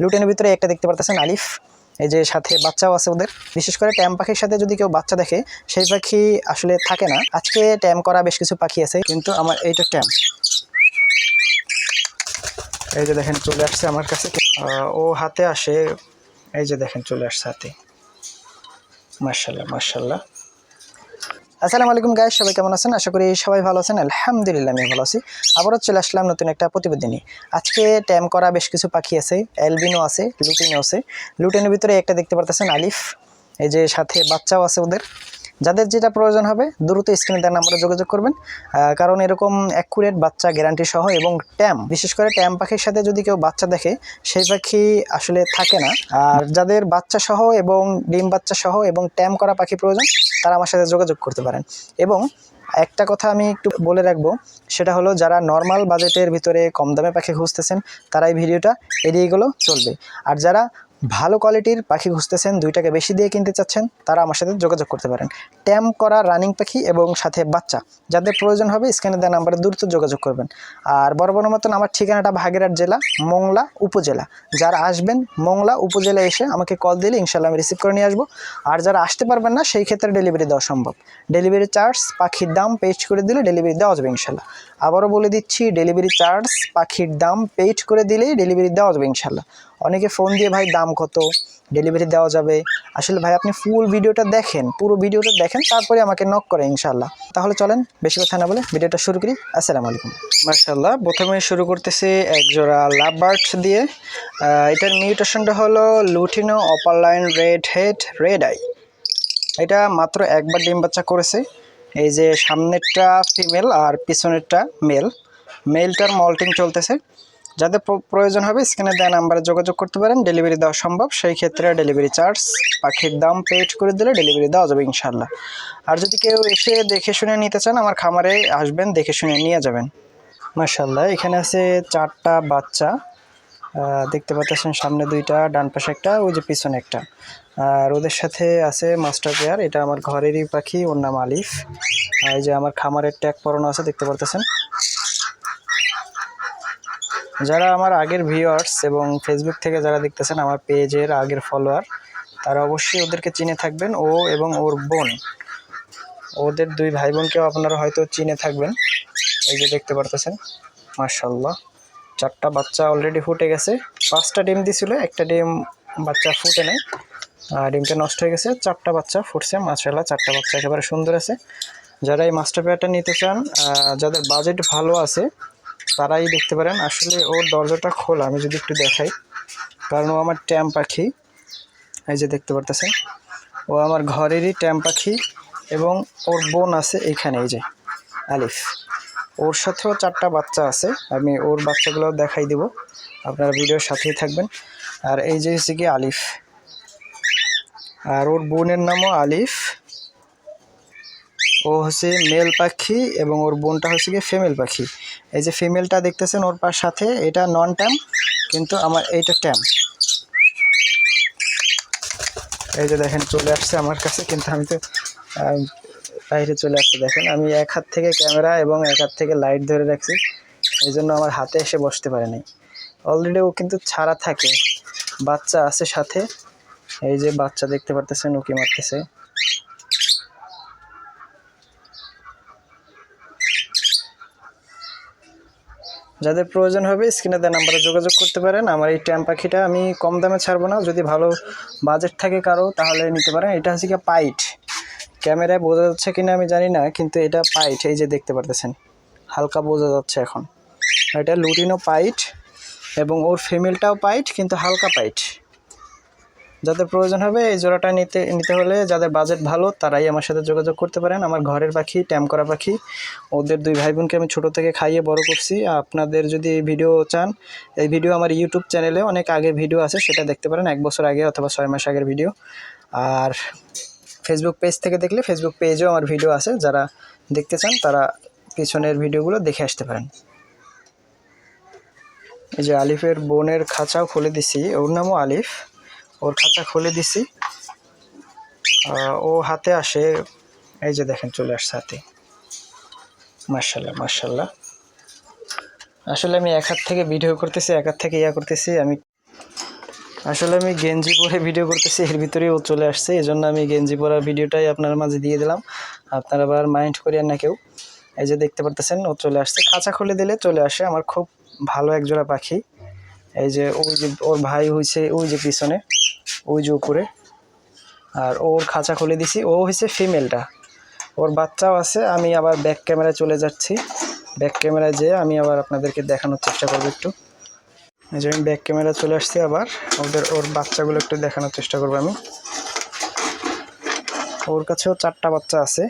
লুটেনের ভিতরে একটা দেখতে পারতেছেন আলিফ। এই যে সাথে বাচ্চাও আছে ওদের। বিশেষ করে ট্যাম পাখির সাথে যদি কেউ বাচ্চা দেখে, সেই পাখি আসলে থাকে না। আজকে ট্যাম করা বেশ কিছু পাখি আছে, কিন্তু আমার এইটা ট্যাম। এই যে দেখেন, চলে আসছে আমার কাছে। ও হাতে আসে। এই যে দেখেন, চলে আসছে হাতে। মার্শাল্লাহ মার্শাল্লাহ আসসালামু আলাইকুম গায়ে সবাই কেমন আছেন? আশা করি সবাই ভালো আছেন। আলহামদুলিল্লাহ আমি ভালো আছি। আবারও চলে আসলাম নতুন একটা প্রতিবেদনী। আজকে ট্যাম করা বেশ কিছু পাখি আছে অ্যালবিনো আছে লুটিনো আছে। লুটিনের ভিতরে একটা দেখতে পারতেছেন আলিফ। এই যে সাথে বাচ্চাও আছে ওদের। যাদের যেটা প্রয়োজন হবে, দ্রুত স্ক্রিনে দেওয়ার নাম্বারে যোগাযোগ করবেন। কারণ এরকম অ্যাকুরেট বাচ্চা গ্যারান্টি সহ এবং ট্যাম বিশেষ করে ট্যাম পাখির সাথে যদি কেউ বাচ্চা দেখে, সেই পাখি আসলে থাকে না। আর যাদের বাচ্চা সহ এবং ডিম বাচ্চা সহ এবং ট্যাম করা পাখি প্রয়োজন, তারা আমার সাথে যোগাযোগ করতে পারেন। এবং একটা কথা আমি একটু বলে রাখব, সেটা হলো যারা নর্মাল বাজেটের ভিতরে কম দামে পাখি খুঁজতেছেন, তারা এই ভিডিওটা এড়িয়ে গেলেও চলবে। আর যারা ভালো কোয়ালিটির পাখি খুঁজতেছেন দুই টাকা বেশি দিয়ে কিনতে চাচ্ছেন, তারা আমার সাথে যোগাযোগ করতে পারেন। ট্যাম করা রানিং পাখি এবং সাথে বাচ্চা। যাদের প্রয়োজন হবে স্ক্যানে দেওয়া নাম্বারে দ্রুত যোগাযোগ করবেন। আর বড় বড় মতন আমার ঠিকানাটা ভাগেরহাট জেলা, মোংলা উপজেলা। যারা আসবেন মোংলা উপজেলা এসে আমাকে কল দিলে ইনশাল্লাহ আমি রিসিভ করে নিয়ে আসব। আর যারা আসতে পারবেন না, সেই ক্ষেত্রে ডেলিভারি দেওয়া সম্ভব। ডেলিভারি চার্জ পাখির দাম পেড করে দিলে ডেলিভারি দেওয়া যাবে ইনশাল্লাহ আবারও বলে দিচ্ছি ডেলিভারি চার্জ পাখির দাম পেড করে দিলেই ডেলিভারি দেওয়া যাবে ইনশাল্লাহ অনেকে ফোন দিয়ে, ভাই, দাম কত? ডেলিভারি দেওয়া যাবে? আসলে, ভাই, আপনি ফুল ভিডিওটা দেখেন, পুরো ভিডিওটা দেখেন, তারপরে আমাকে নক করে ইনশাল্লাহ তাহলে চলেন, বেশি কথা না বলে ভিডিওটা শুরু করি। আসসালামু আলাইকুম। মার্শাল্লাহ প্রথমে শুরু করতেছি একজোড়া লাভ বার্ডস দিয়ে। এটার মিউটেশনটা হলো lutino opaline red head red eye এটা মাত্র একবার ডিম বাচ্চা করেছে। এই যে সামনেরটা ফিমেল আর পিছনেরটা মেল মেলটার মল্টিং চলতেছে। যাদের প্রয়োজন হবে, স্ক্রিনে দেওয়া নাম্বারে যোগাযোগ করতে পারেন। ডেলিভারি দেওয়া সম্ভব। সেই ক্ষেত্রে ডেলিভারি চার্জ পাখির দাম পেড করে দিলে ডেলিভারি দেওয়া যাবে ইনশাল্লাহ আর যদি কেউ এসে দেখে শুনে নিতে চান, আমার খামারে আসবেন, দেখে শুনে নিয়ে যাবেন। মার্শাল্লাহ এখানে আছে চারটা বাচ্চা। দেখতে পাচ্ছেন সামনে দুইটা, ডান পাশে একটা, ওই যে পিছনে একটা। আর ওদের সাথে আছে মাস্টার পেয়ার এটা আমার ঘরেরই পাখি, ওর নাম আলিফ। এই যে আমার খামারের ট্যাগ পরানো আছে, দেখতে পারতেছেন। যারা আমার আগের ভিউয়ার্স এবং ফেসবুক থেকে যারা দেখতেছেন আমার পেজের আগের ফলোয়ার তারা অবশ্যই ওদেরকে চিনে থাকবেন। ও এবং ওর বোন, ওদের দুই ভাই বোনকেও আপনারা হয়তো চিনে থাকবেন। এই যে দেখতে পারতেছেন মার্শাল্লাহ চারটা বাচ্চা অলরেডি ফুটে গেছে। পাঁচটা ডিম দিছিল, একটা ডিম বাচ্চা ফুটে নেয় ডিমটা নষ্ট হয়ে গেছে। চারটা বাচ্চা ফুটছে মার্শাল্লাহ চারটা বাচ্চা একেবারে সুন্দর আছে। যারা এই মাস্টার পেয়ারটা নিতে চান যাদের বাজেট ভালো আছে তারাই দেখতে পারেন। আসলে ওর দরজাটা খোলা, আমি যদি একটু দেখাই। কারণ ও আমার ট্যাম পাখি। এই যে দেখতে পারতেছেন। ও আমার ঘরেরই ট্যাম পাখি এবং ওর বোন আছে এইখানে এই যে আলিফ। ওর সাথেও চারটা বাচ্চা আছে। আমি ওর বাচ্চাগুলো দেখাই দিব। আপনারা ভিডিওর সাথেই থাকবেন। আর এই যে হচ্ছে কি আলিফ। আর ওর বোনের নামও আলিফ। ও হচ্ছে মেল পাখি এবং ওর বোনটা হচ্ছে কি ফিমেল পাখি। এই যে ফিমেলটা দেখতেছেন ওর পার সাথে, এটা নন ট্যাম কিন্তু আমার এইটা ট্যাম এই যে দেখেন, চলে আসছে আমার কাছে, কিন্তু আমি তো বাইরে চলে আসছে। দেখেন, আমি এক হাত থেকে ক্যামেরা এবং এক হাত থেকে লাইট ধরে রাখছি, এই জন্য আমার হাতে এসে বসতে পারে নাই। অলরেডি ও কিন্তু ছাড়া থাকে, বাচ্চা আছে সাথে। এই যে বাচ্চা দেখতে পারতেছেন, উকি মারতেছে। যাদের প্রয়োজন হবে স্ক্রিনে দেওয়া নাম্বারে যোগাযোগ করতে পারেন। আমার এই ট্যাম পাখিটা আমি কম দামে ছাড়বো না। যদি ভালো বাজেট থাকে কারও, তাহলে নিতে পারেন। এটা হচ্ছে কি পাইট। ক্যামেরায় বোঝা যাচ্ছে কিনা আমি জানি না, কিন্তু এটা পাইট। এই যে দেখতে পারতেছেন, হালকা বোঝা যাচ্ছে এখন। এটা লুটিনো পাইট এবং ওর ফিমেলটাও পাইট, কিন্তু হালকা পাইট। যাদের প্রয়োজন হবে এই জোড়াটা নিতে নিতে হলে যাদের বাজেট ভালো, তারাই আমার সাথে যোগাযোগ করতে পারেন। আমার ঘরের পাখি, ট্যাম করা পাখি, ওদের দুই ভাই বোনকে আমি ছোটো থেকে খাইয়ে বড় করছি। আপনাদের যদি ভিডিও চান, এই ভিডিও আমার ইউটিউব চ্যানেলে অনেক আগের ভিডিও আছে, সেটা দেখতে পারেন, এক বছর আগে অথবা ছয় মাস আগের ভিডিও। আর ফেসবুক পেজ থেকে দেখলে ফেসবুক পেজেও আমার ভিডিও আছে, যারা দেখতে চান, তারা পিছনের ভিডিওগুলো দেখে আসতে পারেন। এই যে আলিফের বোনের খাঁচাও খুলে দিছি, ওর নামও আলিফ। ওর খাঁচা খুলে দিছি। ও হাতে আসে, এই যে দেখেন চলে আসছে হাতে। মার্শাল্লাহ মার্শাল্লাহ আসলে আমি এক হাত থেকে ভিডিও করতেছি, এক হাত থেকে ইয়া করতেছি, আমি আসলে আমি গেঞ্জি পরে ভিডিও করতেছি, এর ভিতরেই ও চলে আসছে এই জন্য আমি গেঞ্জি পরা ভিডিওটাই আপনার মাঝে দিয়ে দিলাম। আপনারা আবার মাইন্ড করিয়েন না কেউ। এই যে দেখতে পারতেছেন, ও চলে আসছে। খাঁচা খুলে দিলে চলে আসে, আমার খুব ভালো একজোড়া পাখি। এই যে ওই যে, ওর ভাই হয়েছে ওই যে পিছনে। ওই যে উপরে আর ওর খাঁচা খুলে দিছি। ও হয়েছে ফিমেলটা ওর বাচ্চাও আছে। আমি আবার ব্যাক ক্যামেরায় চলে যাচ্ছি। ব্যাক ক্যামেরায় যেয়ে আমি আবার আপনাদেরকে দেখানোর চেষ্টা করব একটু। এই যে আমি ব্যাক ক্যামেরা চলে আসছি আবার। ওদের, ওর বাচ্চাগুলো একটু দেখানোর চেষ্টা করব আমি। ওর কাছেও চারটা বাচ্চা আছে।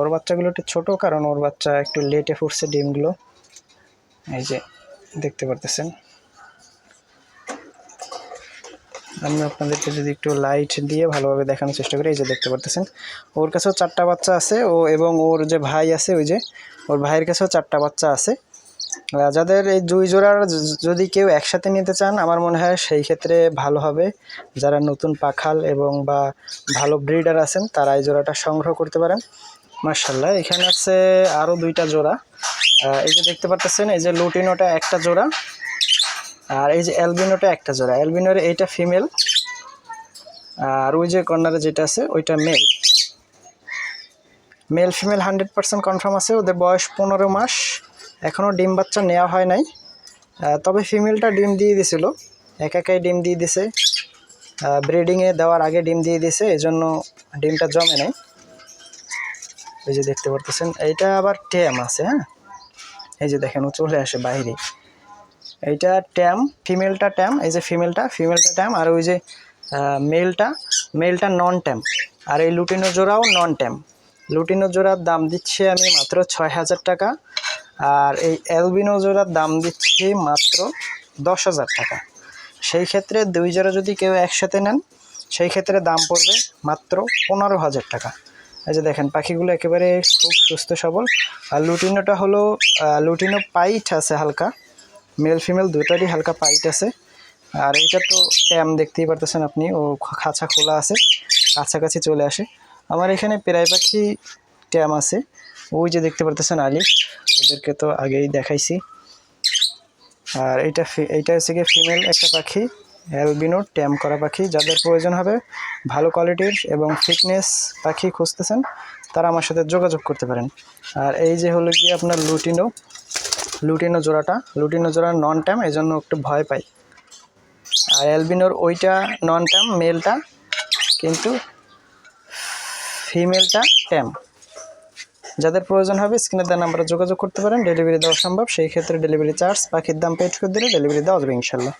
ওর বাচ্চাগুলো একটু ছোটো কারণ ওর বাচ্চা একটু লেটে ফুটছে ডিমগুলো। এই যে, দেখতে পারতেছেন। আমি আপনাদেরকে যদি একটু লাইট দিয়ে ভালোভাবে দেখানোর চেষ্টা করি, এই যে দেখতে পারতেছেন। ওর কাছেও চারটা বাচ্চা আছে, ও এবং ওর যে ভাই আছে, ওই যে ওর ভাইয়ের কাছেও চারটা বাচ্চা আছে। যাদের এই দুই জোড়ার যদি কেউ একসাথে নিতে চান, আমার মনে হয় সেই ক্ষেত্রে ভালো হবে। যারা নতুন পাখাল এবং বা ভালো ব্রিডার আছেন, তারা এই জোড়াটা সংগ্রহ করতে পারেন। মার্শাল্লাহ এখানে আছে আরও দুইটা জোড়া। এই যে দেখতে পারতেছেন, এই যে লুটিনোটা একটা জোড়া। আর এই যে অ্যালবিনোটা একটা জোড়া। অ্যালবিনোর এইটা ফিমেল আর ওই যে কর্নারে যেটা আছে, ওইটা male male female hundred percent confirm আছে, ওদের বয়স পনেরো মাস। এখনও ডিম বাচ্চা নেওয়া হয় নাই। তবে ফিমেলটা ডিম দিয়ে দিছিল। এক একাই ডিম দিয়ে দিছে। ব্রিডিংয়ে দেওয়ার আগে ডিম দিয়ে দিছে এই জন্য ডিমটা জমে নাই। এই যে দেখতে পারতেছেন, এইটা আবার ট্যাম আছে হ্যাঁ? এই যে দেখেন, ও চলে আসে বাইরে। এইটা ট্যাম, ফিমেলটা ট্যাম, এই যে ফিমেলটা ফিমেলটা ট্যাম, আর ওই যে মেলটা মেলটা নন ট্যাম আর এই লুটিনো জোড়াও নন ট্যাম লুটিনো জোড়ার দাম দিচ্ছে আমি মাত্র ছয় হাজার টাকা, আর এই অ্যালবিনো জোড়ার দাম দিচ্ছি মাত্র দশ হাজার টাকা। সেই ক্ষেত্রে দুই জোড়া যদি কেউ একসাথে নেন, সেই ক্ষেত্রে দাম পড়বে মাত্র পনেরো হাজার টাকা। এই যে দেখেন, পাখিগুলো একেবারে খুব সুস্থ সবল। আর লুটিনোটা হলো লুটিনো পাইট আছে হালকা। মেল ফিমেল দুটারই হালকা পাইট আছে। আর এইটা তো ট্যাম দেখতেই পারতেছেন আপনি, ও খাঁচা খোলা আছে, কাছাকাছি চলে আসে। আমার এখানে প্রায় পাখি ট্যাম আছে, ওই যে দেখতে পারতেছেন আলিফ ওদেরকে তো আগেই দেখাইছি। আর এইটা এইটা হচ্ছে গিয়ে ফিমেল একটা পাখি, অ্যালবিনো ট্যাম করা পাখি, যাদের প্রয়োজন হবে ভালো কোয়ালিটির এবং ফিটনেস পাখি খুঁজতেছেন, তারা আমার সাথে যোগাযোগ করতে পারেন। আর এই যে হলো গিয়ে আপনার লুটিনো লুটিনো জোড়াটা, লুটিনো জোড়া নন ট্যাম এই জন্য একটু ভয় পাই। আর অ্যালবিনোর ওইটা নন ট্যাম মেলটা কিন্তু ফিমেলটা ট্যাম যাদের প্রয়োজন হবে স্ক্রিনে দেওয়া নাম্বারে যোগাযোগ করতে পারেন। ডেলিভারি দেওয়া সম্ভব, সেই ক্ষেত্রে ডেলিভারি চার্জ পাখির দাম পেড করে দিলে ডেলিভারি দেওয়া যাবে ইনশাল্লাহ।